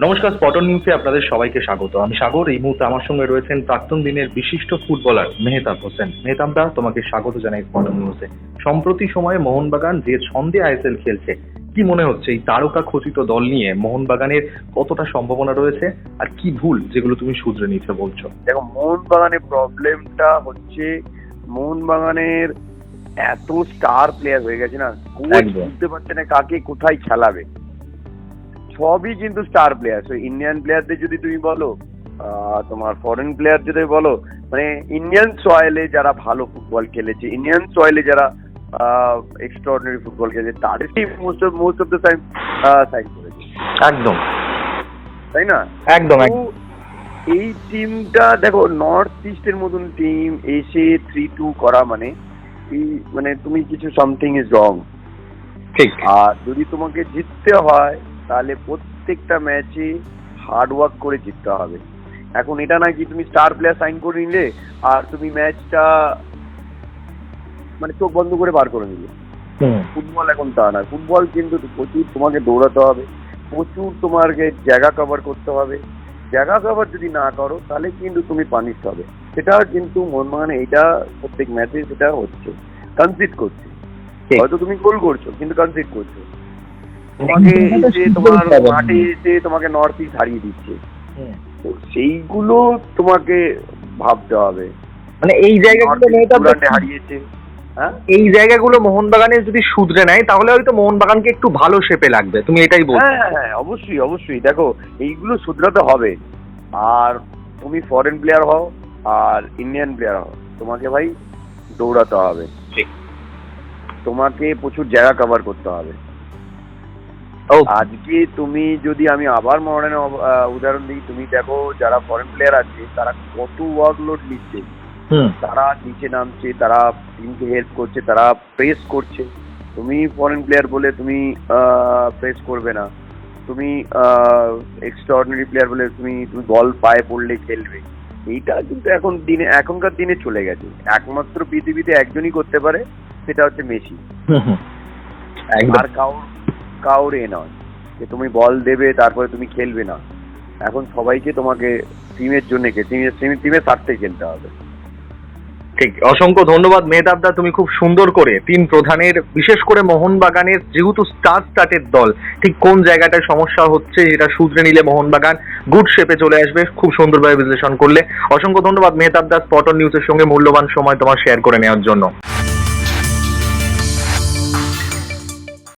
নমস্কার স্পটন নিউজে আপনাদের সবাইকে স্বাগত। আমি সাগর এই মুহূর্তে আমার সঙ্গে রয়েছেন প্রাক্তন দিনের বিশিষ্ট ফুটবলার মেহতাব হোসেন। মেহতাবদা তোমাকে স্বাগত জানাই স্পটন নিউজে। সম্প্রতি সময়ে মোহনবাগান যে ছন্দে আইএসএল খেলছে কি মনে হচ্ছে এই তারকা খচিত দল নিয়ে? মোহনবাগানের কতটা সম্ভাবনা রয়েছে? আর কি ভুল যেগুলো তুমি শুধরে নিতে বলছো? দেখো মোহনবাগানের প্রবলেমটা হচ্ছে মোহনবাগানের এত স্টার প্লেয়ার হয়ে গেছে না কোচ বুঝতে পারছে না কাকে কোথায় খেলাবে। সবই কিন্তু স্টার প্লেয়ার সো ইন্ডিয়ান প্লেয়ারদের যদি তুমি বলো তোমার ফরেন প্লেয়ার যদি বলো মানে ইন্ডিয়ান সয়েলে যারা ভালো ফুটবল খেলেছে ইন্ডিয়ান সয়েলে যারা এক্সট্রাঅর্ডিনারি ফুটবল খেলেছে তাদেরকেই most of most of the time sign করেছে। একদম। তাই না? একদম এই টিমটা দেখো নর্থ ইস্টের মতন টিম এসে থ্রি টু করা মানে মানে তুমি কিছু সামথিং ইজ রং ঠিক। আর যদি তোমাকে জিততে হয় তাহলে প্রত্যেকটা ম্যাচে হার্ড ওয়ার্ক করে জিততে হবে। এখন এটা না কি তুমি স্টার প্লেয়ার সাইন করে নিলে আর তুমি ম্যাচটা মানে চোখ বন্ধ করে বার করে নিলে। ফুটবল এখন তা না ফুটবল কিন্তু প্রচুর তোমাকে দৌড়াতে হবে প্রচুর তোমাকে জায়গা কভার করতে হবে। জায়গা কভার যদি না করো তাহলে কিন্তু তুমি পানিশ হবে। সেটা কিন্তু মোহনবাগানে এটা প্রত্যেক ম্যাচে সেটা হচ্ছে। কনসিড করছে। হয়তো তুমি গোল করছ কিন্তু কনসিড করছ। তোমাকে এসে তোমার মাঠে এসে তোমাকে নর্থ ইস্ট হারিয়ে দিচ্ছে। তো সেইগুলো তোমাকে ভাবতে হবে। মানে এই জায়গাগুলো হারিয়েছে। হ্যাঁ? এই জায়গাগুলো মোহনবাগানের যদি শুধরে নেয় তাহলে হয়তো মোহনবাগানকে একটু ভালো শেপে লাগবে। তুমি এটাই বলছো। হ্যাঁ হ্যাঁ, হ্যাঁ অবশ্যই অবশ্যই। দেখো এইগুলো শুধরাতে হবে। আর তুমি ফরেন প্লেয়ার হও আর ইন্ডিয়ান প্লেয়ার হও। তোমাকে ভাই দৌড়াতে হবে। তোমাকে প্রচুর জায়গা কভার করতে হবে। আজকে তুমি যদি আমি আবার মডার্নের উদাহরণ দিই তুমি দেখো যারা ফরেন প্লেয়ার আছে তারা কত ওয়ার্কলোড নিচ্ছে। তারা নিচে নামছে তারা টিমকে হেল্প করছে তারা প্রেস করছে। তুমি ফরেন প্লেয়ার বলে তুমি প্রেস করবে না। তুমি এক্সট্রাঅর্ডিনারি প্লেয়ার বলে তুমি তুমি বল পায়ে পড়লে খেলবে। এইটা কিন্তু এখন দিনে এখনকার দিনে চলে গেছে। একমাত্র পৃথিবীতে একজনই করতে পারে সেটা হচ্ছে মেসি। আর কাউর কাউর নয়, যে তুমি বল দেবে, তারপরে তুমি খেলবে না। এখন সবাইকে তোমাকে টিমের জন্য টিমের স্বার্থে খেলতে হবে। ঠিক, অসংখ্য ধন্যবাদ মেহতাবদা, তুমি খুব সুন্দর করে তিন প্রধানের, বিশেষ করে মোহনবাগানের যেহেতু স্টার স্টার্টের দল, ঠিক কোন জায়গাটায় সমস্যা হচ্ছে এটা শুধরে নিলে মোহনবাগান গুড শেপে চলে আসবে, খুব সুন্দরভাবে বিশ্লেষণ করলে। অসংখ্য ধন্যবাদ মেহতাবদা স্পটন নিউজের সঙ্গে মূল্যবান সময় তোমার শেয়ার করে নেওয়ার জন্য।